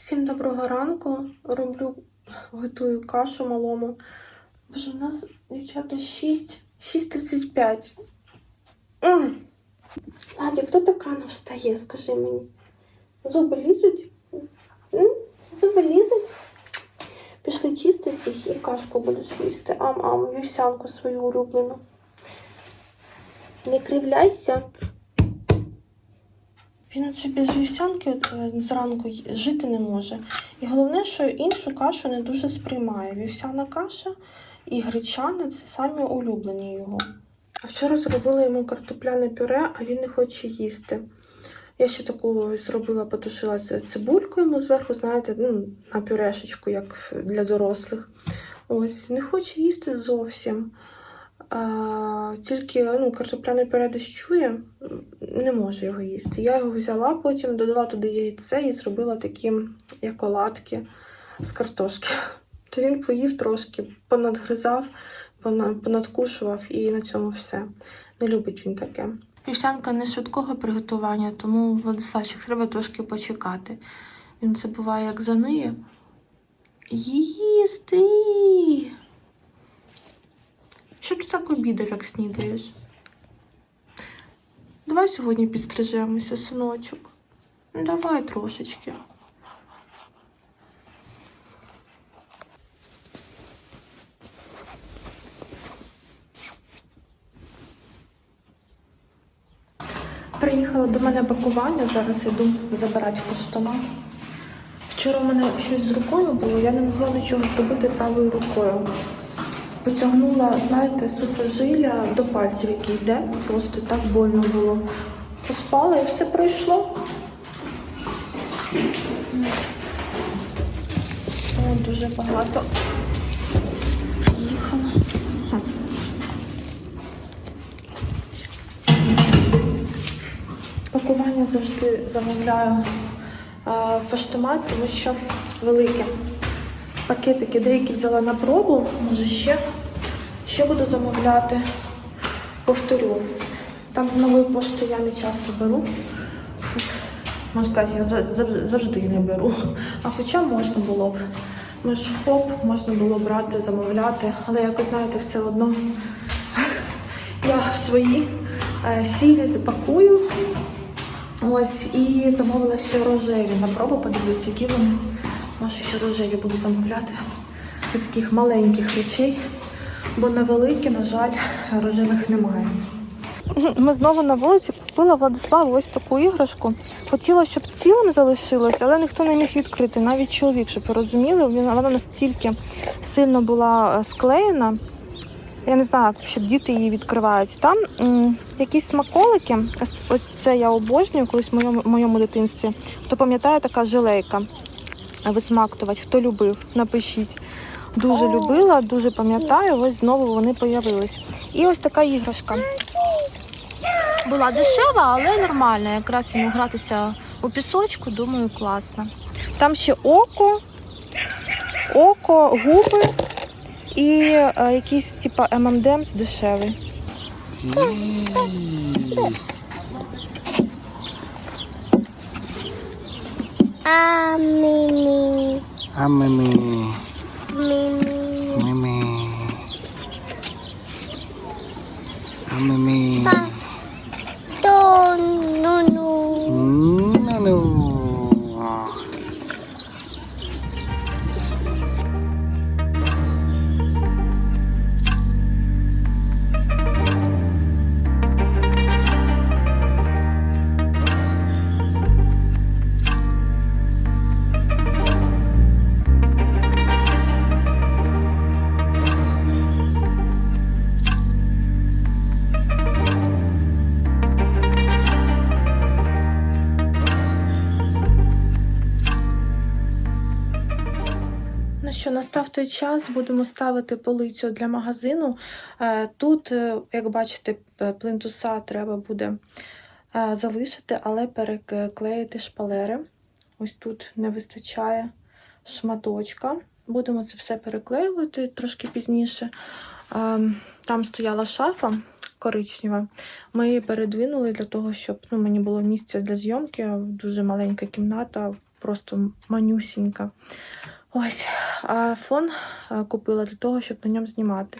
Всім доброго ранку. Роблю, готую кашу малому. Боже, у нас, дівчата, 6, 6.35. М. Надя, хто так рано встає, скажи мені? Зуби лізуть? М? Зуби лізуть? Пішли чистити їх і кашку будеш їсти. Ам-ам, вівсянку свою улюблену. Не кривляйся. Він наче без вівсянки е, зранку жити не може. І головне, що іншу кашу не дуже сприймає. Вівсяна каша і гречана це самі улюблені його. А вчора зробила йому картопляне пюре, а він не хоче їсти. Я ще таку зробила, потушила цибульку йому зверху, знаєте, ну, на пюрешечку, як для дорослих. Ось, не хоче їсти зовсім. А, тільки ну, картопляне пюре десь чує, не може його їсти. Я його взяла, потім додала туди яйце і зробила такі як оладки з картошки. То він поїв трошки, понадгризав, понадкушував і на цьому все. Не любить він таке. Вівсянка не швидкого приготування, тому Владиславчик треба трошки почекати. Він це буває як заниє. Їсти! Що ти так обідаєш, як снідаєш? Давай сьогодні підстрижемося, синочок. Ну, Давай трошечки. Приїхала до мене пакування, зараз іду забирати поштомат. Вчора у мене щось з рукою було, я не могла нічого зробити правою рукою. Потягнула, знаєте, супожилля до пальців, який йде, просто так больно було. Поспала і все пройшло. О, дуже багато. Приїхала. Пакування завжди замовляю в поштомат, тому що велике. Пакетики деякі взяла на пробу, може ще, ще буду замовляти. Повторю. Так з нової пошти я не часто беру. Можна сказати, я за- за- завжди не беру. А хоча можна було б. Ми ж в ФОП можна було брати, замовляти, але якось знаєте, все одно я в свої е, сілі запакую. Ось і замовила ще рожеві. На пробу подивлюсь, які вони. Може, ще рожеві буду замовляти. Із таких маленьких речей, бо на великі, на жаль, рожевих немає. Ми знову на вулиці купила Владиславу ось таку іграшку. Хотіла, щоб цілим залишилось, але ніхто не міг відкрити, навіть чоловік, щоб ви розуміли, вона настільки сильно була е, склеєна. Я не знаю, що діти її відкривають. Там м, якісь смаколики. Ось, ось це я обожнюю колись в моєму, моєму дитинстві. Хто пам'ятає, така жилейка висмактувати, хто любив, напишіть. Дуже любила, дуже пам'ятаю, ось знову вони появились. І ось така іграшка. Була дешева, але нормальна. Якраз йому гратися у пісочку, думаю, класно. Там ще око, око, губи і е, якийсь типа M&M's дешевий. А мими, А мими, мими, Ну що, настав той час, будемо ставити полицю для магазину. Е, Тут, е, як бачите, плинтуса треба буде е, залишити, але переклеїти шпалери. Ось тут не вистачає шматочка. Будемо це все переклеювати трошки пізніше. Е, Там стояла шафа коричнева. Ми її передвинули для того, щоб ну, мені було місце для зйомки. Дуже маленька кімната, просто манюсінька. Ось, а фон купила для того, щоб на ньому знімати.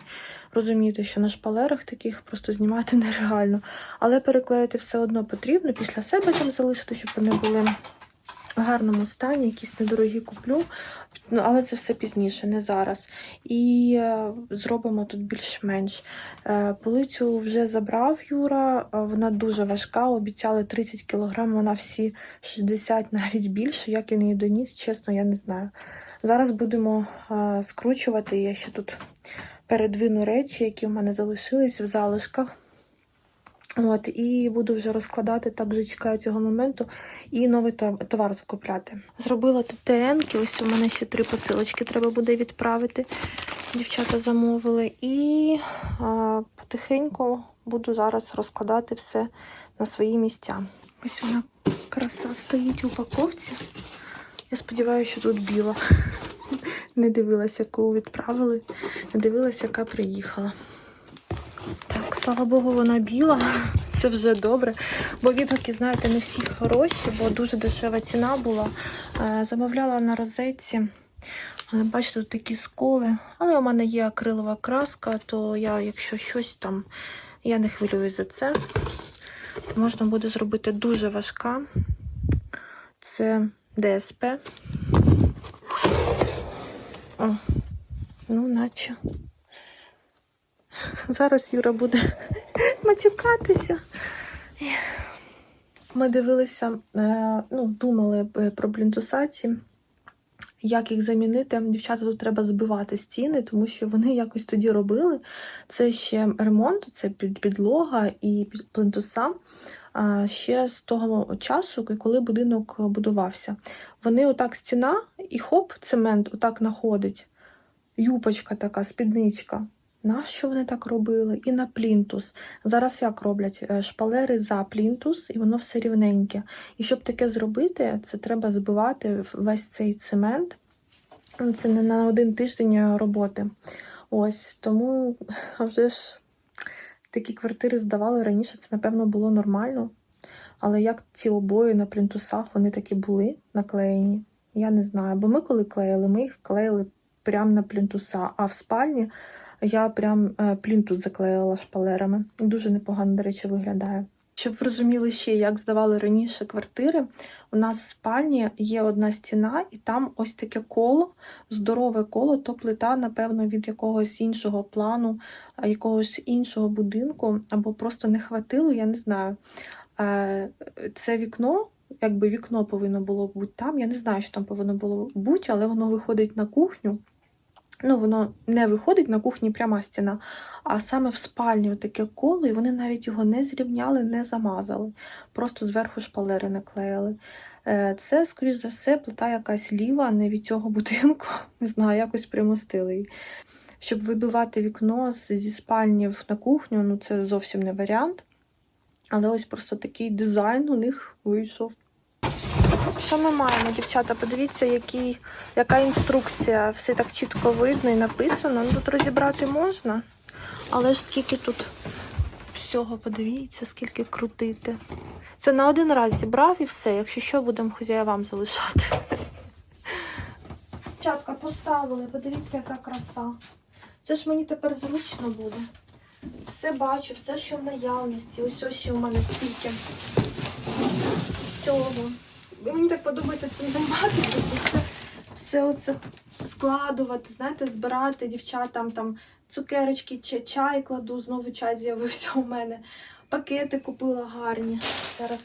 Розумієте, що на шпалерах таких просто знімати нереально. Але переклеїти все одно потрібно, після себе там залишити, щоб вони були в гарному стані, якісь недорогі куплю. Ну, але це все пізніше, не зараз. І е, зробимо тут більш-менш. Е, полицю вже забрав Юра, вона дуже важка, обіцяли 30 кг, вона всі 60 навіть більше. Як він її доніс, чесно, я не знаю. Зараз будемо скручувати. Я ще тут передвину речі, які в мене залишились в залишках. От, і буду вже розкладати, так вже чекаю цього моменту, і новий товар закупляти. Зробила ТТНки, ось у мене ще три посилочки треба буде відправити. Дівчата замовили. І а, потихеньку буду зараз розкладати все на свої місця. Ось вона краса стоїть в упаковці. Я сподіваюся, що тут біла. Не дивилася, яку відправили, не дивилася, яка приїхала. Так, слава Богу, вона біла. Це вже добре. Бо відгуки, знаєте, не всі хороші, бо дуже дешева ціна була. Е, Замовляла на розетці. Бачите, тут такі сколи. Але у мене є акрилова краска, то я, якщо щось там, я не хвилююсь за це. Можна буде зробити дуже важка. Це ДСП. О, ну, наче. Зараз Юра буде матюкатися. Ми дивилися, е, ну, думали е, про плінтусаці, як їх замінити. Дівчата тут треба збивати стіни, тому що вони якось тоді робили. Це ще ремонт, це під підлога і під плінтуса. а, Ще з того часу, коли будинок будувався. Вони отак стіна і хоп, цемент отак находить. Юпочка така, спідничка. Нащо вони так робили? І на плінтус. Зараз як роблять? Е, Шпалери за плінтус, і воно все рівненьке. І щоб таке зробити, це треба збивати весь цей цемент. Це не на один тиждень роботи. Ось тому вже ж такі квартири здавали раніше, це, напевно, було нормально. Але як ці обої на плінтусах вони такі були наклеєні, я не знаю. Бо ми коли клеїли, ми їх клеїли прямо на плінтуса, а в спальні я прям е, плінтус заклеїла шпалерами. Дуже непогано, до речі, виглядає. Щоб ви розуміли ще, як здавали раніше квартири, у нас в спальні є одна стіна, і там ось таке коло, здорове коло, то плита, напевно, від якогось іншого плану, якогось іншого будинку, або просто не хватило, я не знаю. Е, Це вікно, якби вікно повинно було бути там. Я не знаю, що там повинно було бути, але воно виходить на кухню. Ну, воно не виходить на кухні пряма стіна, а саме в спальні таке коло, і вони навіть його не зрівняли, не замазали. Просто зверху шпалери наклеїли. Е, Це, скоріш за все, плита якась ліва, не від цього будинку. Не знаю, якось примостили її. Щоб вибивати вікно зі спальні на кухню, ну це зовсім не варіант. Але ось просто такий дизайн у них вийшов. Що ми маємо, дівчата? Подивіться, який, яка інструкція. Все так чітко видно і написано. Ну, тут розібрати можна, але ж скільки тут всього, подивіться, скільки крутити. Це на один раз зібрав і все. Якщо що, будемо хазяєвам залишати. Дівчатка, поставили, подивіться, яка краса. Це ж мені тепер зручно буде. Все бачу, все, що в наявності. Ось ось ще мене стільки всього. І Мені так подобається цим займатися. Все оце складувати, знаєте, збирати дівчатам там цукерочки, чи чай кладу, знову чай з'явився у мене. Пакети купила гарні. Зараз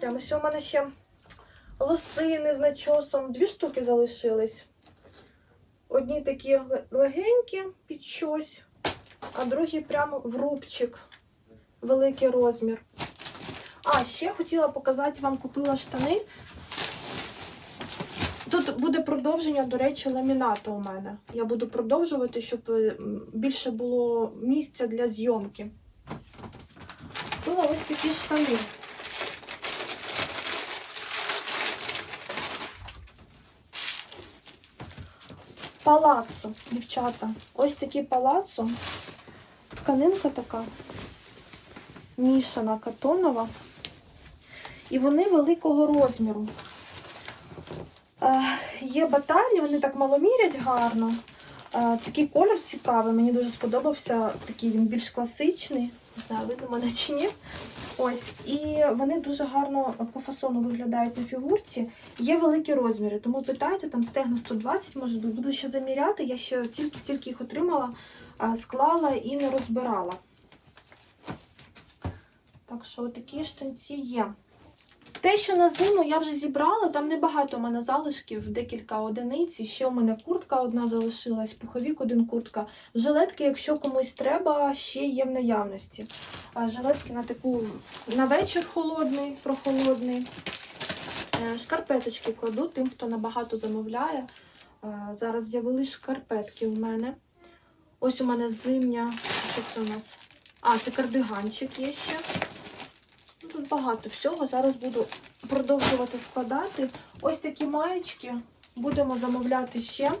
прямо ось у мене ще лосини з начосом. Дві штуки залишились. Одні такі легенькі під щось, а другі прямо в рубчик. Великий розмір. А, ще хотіла показати вам, купила штани. Тут буде продовження, до речі, ламіната у мене. Я буду продовжувати, щоб е, більше було місця для зйомки. Купила ось такі штани. Палаццо, дівчата. Ось такі палаццо. Тканинка така мішана катонова. І вони великого розміру. Е, Є батальні, вони так маломірять гарно. Е, Такий колір цікавий, мені дуже сподобався. Такий він більш класичний. Не знаю, видно мене чи ні. Ось, і вони дуже гарно по фасону виглядають на фігурці. Є великі розміри, тому питайте, там стегна 120, може. Буду ще заміряти. Я ще тільки-тільки їх отримала, склала і не розбирала. Так що такі штанці є. Те, що на зиму я вже зібрала, там небагато у мене залишків, декілька одиниць. Ще у мене куртка одна залишилась, пуховік один куртка. Жилетки, якщо комусь треба, ще є в наявності. Жилетки на таку на вечір холодний, прохолодний. Е, Шкарпеточки кладу тим, хто набагато замовляє. Е, Зараз з'явились шкарпетки у мене. Ось у мене зимня. Що це у нас? А, це кардиганчик є ще. Тут багато всього. Зараз буду продовжувати складати. Ось такі маєчки будемо замовляти ще.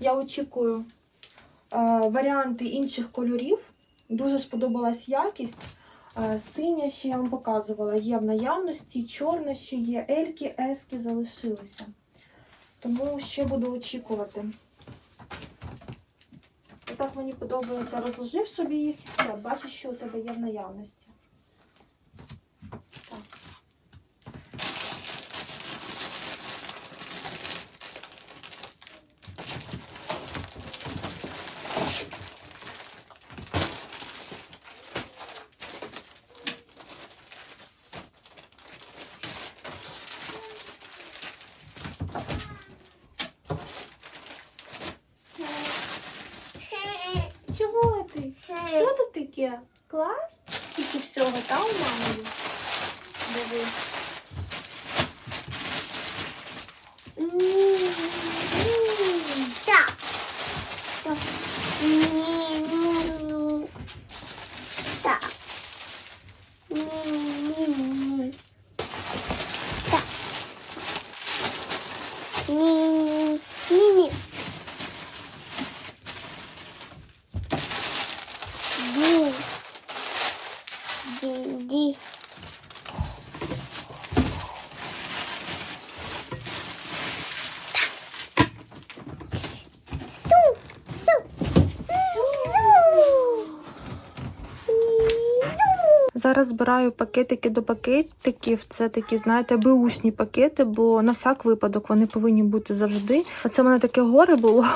Я очікую е, варіанти інших кольорів. Дуже сподобалась якість. Е, Синя ще я вам показувала, є в наявності, чорна ще є, ельки, ески залишилися. Тому ще буду очікувати. І так мені подобається, розложив собі їх і все. Бачиш, що у тебе є в наявності. Так. Чого ти? Що тут таке? Клас? Тільки всього та у мами? Диви. Так. Ді-ді. Зараз збираю пакетики до пакетиків. Це такі, знаєте, беушні пакети, бо на всяк випадок вони повинні бути завжди. Оце в мене таке горе було.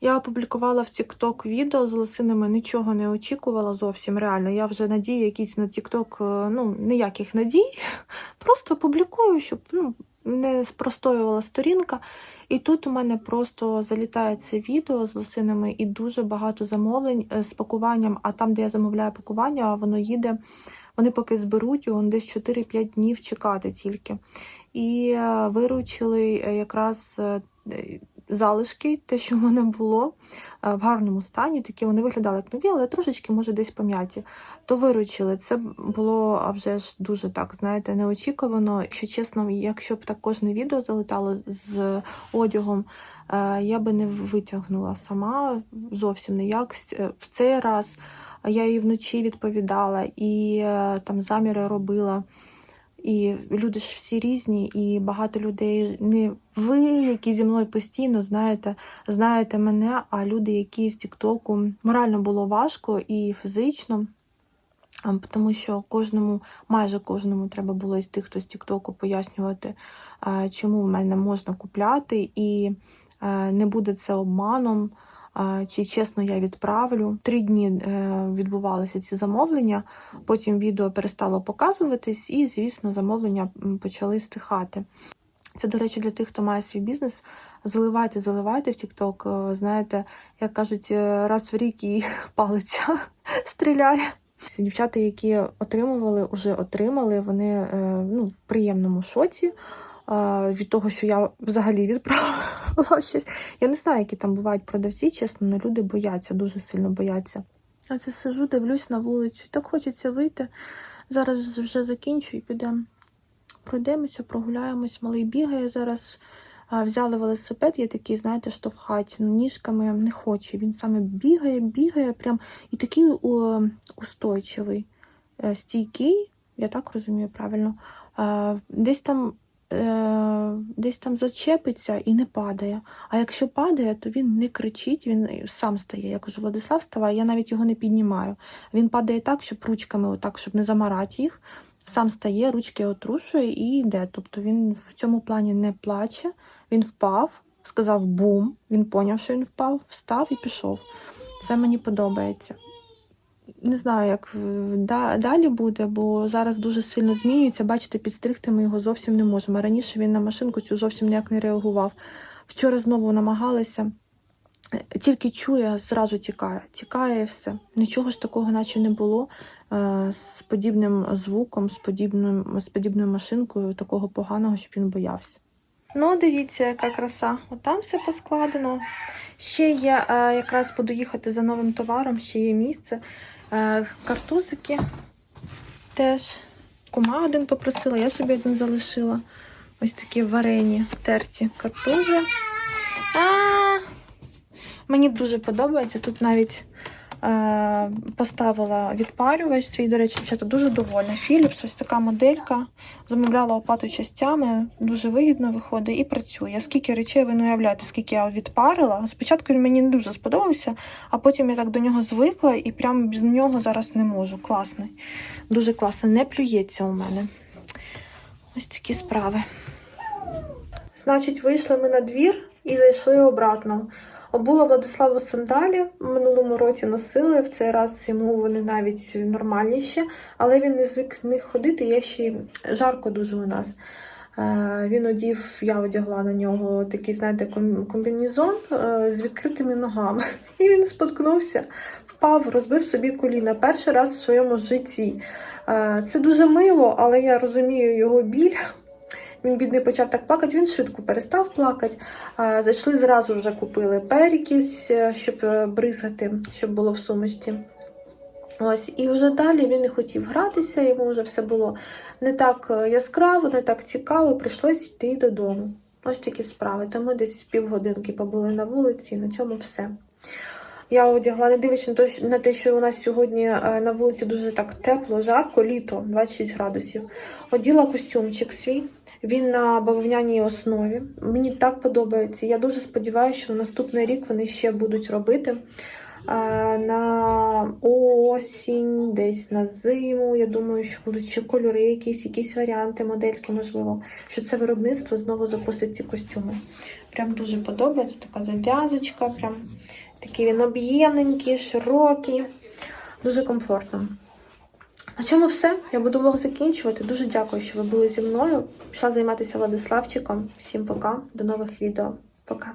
Я опублікувала в TikTok відео з лосинами, нічого не очікувала зовсім реально. Я вже надії якісь на TikTok, е, ну ніяких надій. Просто публікую, щоб ну, не спростоювала сторінка. І тут у мене просто залітає це відео з лосинами і дуже багато замовлень е, з пакуванням. А там, де я замовляю пакування, воно їде. Вони поки зберуть його десь 4-5 днів чекати тільки. І е, виручили якраз залишки, те, що в мене було е, в гарному стані. Такі вони виглядали як нові, але трошечки, може, десь пом'яті. То виручили. Це було а вже ж дуже так, знаєте, неочікувано. Якщо чесно, якщо б так кожне відео залетало з одягом, е, я би не витягнула сама зовсім ніяк. Е, В цей раз я їй вночі відповідала і там заміри робила. І люди ж всі різні, і багато людей не ви, які зі мною постійно знаєте, знаєте мене, а люди, які з Тіктоку морально було важко і фізично. Тому що кожному, майже кожному треба було із тих, хто з Тіктоку пояснювати, чому в мене можна купляти, і е, не буде це обманом. Чи чесно я відправлю. Три дні е, відбувалися ці замовлення. Потім відео перестало показуватись, і, звісно, замовлення почали стихати. Це, до речі, для тих, хто має свій бізнес. Заливайте, заливайте в TikTok. Е, Знаєте, як кажуть, е, раз в рік і палиця стріляє. Дівчата, які отримували, вже отримали, вони ну, в приємному шоці від того, що я взагалі відправила щось. Я не знаю, які там бувають продавці, чесно, але люди бояться, дуже сильно бояться. Я це сижу, дивлюсь на вулицю. Так хочеться вийти. Зараз вже закінчу і підемо. Пройдемося, прогуляємось. Малий бігає зараз. Взяли велосипед, є такий, знаєте, штовхать ну, ніжками не хоче. Він саме бігає, бігає, прям і такий устойчивий, е, стійкий, я так розумію правильно. Десь там десь там зачепиться і не падає. А якщо падає, то він не кричить, він сам стає. Я кажу, Владислав, вставай, я навіть його не піднімаю. Він падає так, щоб ручками, отак, щоб не замарати їх. Сам стає, ручки отрушує і йде. Тобто він в цьому плані не плаче, він впав, сказав бум, він поняв, що він впав, встав і пішов. Це мені подобається. Не знаю, як е, далі буде, бо зараз дуже сильно змінюється. Бачите, підстригти ми його зовсім не можемо. Раніше він на машинку цю зовсім ніяк не реагував. Вчора знову намагалися. Тільки чує, зразу тікає. Тікає все. Нічого ж такого, наче не було. е, З подібним звуком, з, подібним, з подібною машинкою, такого поганого, щоб він боявся. Ну, дивіться, яка краса. Отам все поскладено. Ще є, е, якраз буду їхати за новим товаром, ще є місце. Е, Картузики теж. Кума один попросила, я собі один залишила. Ось такі варені терті картузи. А, мені дуже подобається. Тут навіть поставила відпарювач свій, до речі, дівчата дуже довольна. Philips, ось така моделька. Замовляла оплату частями, дуже вигідно виходить і працює. Скільки речей ви не уявляєте, скільки я відпарила. Спочатку він мені не дуже сподобався, а потім я так до нього звикла і прямо без нього зараз не можу. Класний. Дуже класно. Не плюється у мене. Ось такі справи. Значить, вийшли ми на двір і зайшли обратно. Обула Владиславу сандалі в минулому році носили. В цей раз йому вони навіть нормальніші, але він не звик в ходити. Є ще жарко дуже у нас. Е, Він одів, я одягла на нього такий, знаєте, ком- комбінезон е, з відкритими ногами. І він споткнувся, впав, розбив собі коліна перший раз в своєму житті. Е, Це дуже мило, але я розумію його біль. Він бідний почав так плакати, він швидко перестав плакати. Зайшли зразу вже купили перекіс, е, щоб е, бризгати, щоб було в сумочці. Ось, і вже далі він не хотів гратися, йому вже все було не так е, яскраво, не так цікаво, прийшлось йти додому. Ось такі справи. Тому десь півгодинки побули на вулиці, і на цьому все. Я одягла, не дивлячись на те, що- у нас сьогодні на вулиці дуже так тепло, жарко, літо, 26 градусів. Оділа костюмчик свій. Він на бавовняній основі. Мені так подобається. Я дуже сподіваюся, що на наступний рік вони ще будуть робити. На осінь, десь на зиму. Я думаю, що будуть ще кольори, якісь, якісь варіанти, модельки, можливо, що це виробництво знову запустить ці костюми. Прям дуже подобається така зав'язочка, прям такий він об'ємненький, широкий, дуже комфортно. На цьому все. Я буду влог закінчувати. Дуже дякую, що ви були зі мною. Пішла займатися Владиславчиком. Всім пока, до нових відео. Пока.